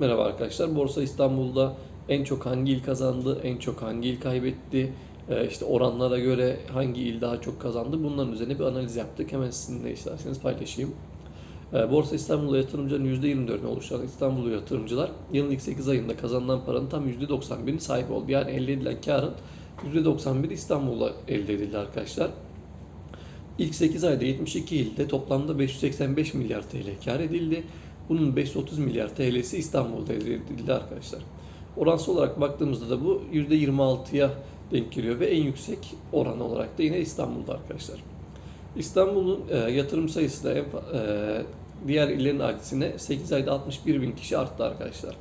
Merhaba arkadaşlar. Borsa İstanbul'da en çok hangi il kazandı, en çok hangi il kaybetti, e, işte oranlara göre hangi il daha çok kazandı bunların üzerine bir analiz yaptık. Hemen sizinle isterseniz paylaşayım. E, Borsa İstanbul'da yatırımcıların %24'ünü oluşturan İstanbul'lu yatırımcılar yılın ilk 8 ayında kazanılan paranın tam %91'ini sahip oldu. Yani elde edilen karın %91'i İstanbul'da elde edildi arkadaşlar. İlk 8 ayda 72 ilde toplamda 585 milyar TL kar edildi. Bunun 530 milyar TL'si İstanbul'da elde edildi arkadaşlar. Oransal olarak baktığımızda da bu %26'ya denk geliyor ve en yüksek oran olarak da yine İstanbul'da arkadaşlar. İstanbul'un e, yatırım sayısı da en, e, diğer illerin aksine 8 ayda 61 bin kişi arttı arkadaşlar.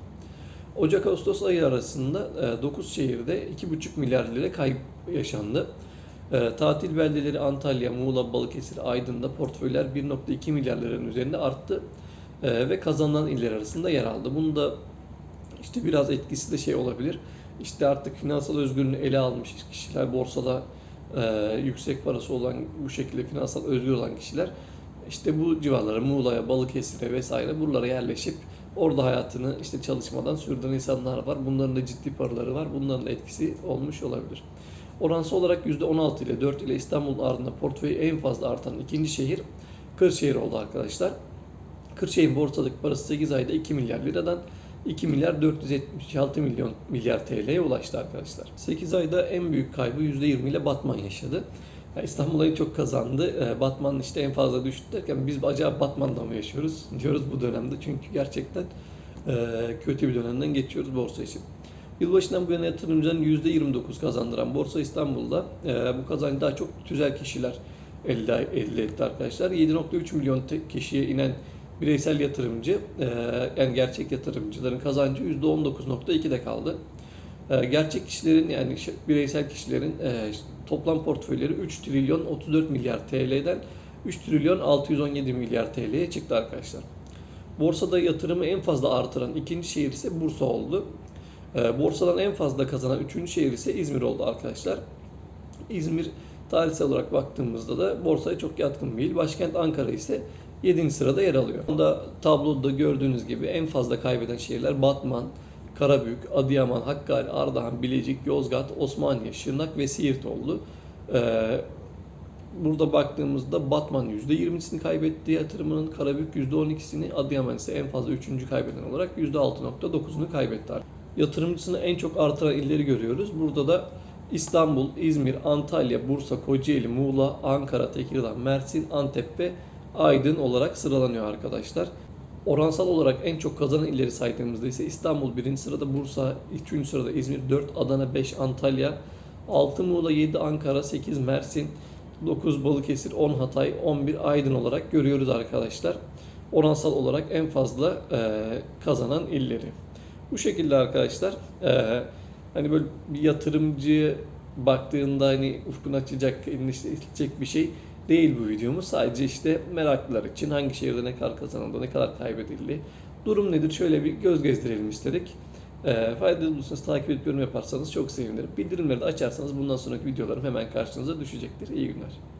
Ocak-Ağustos ayı arasında 9 şehirde 2,5 milyar lira kayıp yaşandı. E, tatil beldeleri Antalya, Muğla, Balıkesir, Aydın'da portföyler 1.2 milyar liranın üzerinde arttı E, ve kazanılan iller arasında yer aldı. Bunu da işte biraz etkisi de şey olabilir. İşte artık finansal özgürlüğünü ele almış kişiler, borsada e, yüksek parası olan, bu şekilde finansal özgür olan kişiler işte bu civarlara, Muğla'ya, Balıkesir'e vesaire buralara yerleşip orada hayatını işte çalışmadan sürdüren insanlar var. Bunların da ciddi paraları var. Bunların da etkisi olmuş olabilir. Oransal olarak %16 ile 4 ile İstanbul ardında portföyü en fazla artan ikinci şehir Kırşehir oldu arkadaşlar. Kırşehir'in borsadaki parası 8 ayda 2 milyar liradan 2 milyar 476 milyon milyar TL'ye ulaştı arkadaşlar. 8 ayda en büyük kaybı %20 ile Batman yaşadı. Yani İstanbul çok kazandı. Ee, Batman işte en fazla düştü derken biz acaba Batman'da mı yaşıyoruz diyoruz bu dönemde. Çünkü gerçekten e, kötü bir dönemden geçiyoruz borsa için. Yılbaşından bu yana yatırımcıların %29 kazandıran Borsa İstanbul'da e, bu kazancı daha çok tüzel kişiler elde, elde etti arkadaşlar. 7.3 milyon kişiye inen bireysel yatırımcı e, yani gerçek yatırımcıların kazancı %19.2'de kaldı. E, gerçek kişilerin yani bireysel kişilerin e, toplam portföyleri 3 trilyon 34 milyar TL'den 3 trilyon 617 milyar TL'ye çıktı arkadaşlar. Borsada yatırımı en fazla artıran ikinci şehir ise Bursa oldu. Borsadan en fazla kazanan üçüncü şehir ise İzmir oldu arkadaşlar. İzmir tarihsel olarak baktığımızda da borsaya çok yatkın bir il. Başkent Ankara ise 7. sırada yer alıyor. Bunda tabloda gördüğünüz gibi en fazla kaybeden şehirler Batman, Karabük, Adıyaman, Hakkari, Ardahan, Bilecik, Yozgat, Osmaniye, Şırnak ve Siirt oldu. Ee, burada baktığımızda Batman %20'sini kaybetti yatırımının, Karabük %12'sini, Adıyaman ise en fazla 3. kaybeden olarak %6.9'unu kaybetti. Yatırımcısını en çok artıran illeri görüyoruz. Burada da İstanbul, İzmir, Antalya, Bursa, Kocaeli, Muğla, Ankara, Tekirdağ, Mersin, Antep ve Aydın olarak sıralanıyor arkadaşlar. Oransal olarak en çok kazanan illeri saydığımızda ise İstanbul 1. sırada, Bursa 3. sırada, İzmir 4, Adana 5, Antalya 6, Muğla 7, Ankara 8, Mersin 9, Balıkesir 10, Hatay 11, Aydın olarak görüyoruz arkadaşlar. Oransal olarak en fazla e, kazanan illeri. Bu şekilde arkadaşlar e, hani böyle bir yatırımcı baktığında hani ufkunu açacak, elini işte bir şey değil bu videomuz. Sadece işte meraklılar için hangi şehirde ne kadar kazanıldı, ne kadar kaybedildi, durum nedir şöyle bir göz gezdirelim istedik. E, faydalı olursanız takip edip yorum yaparsanız çok sevinirim. Bildirimleri de açarsanız bundan sonraki videolarım hemen karşınıza düşecektir. İyi günler.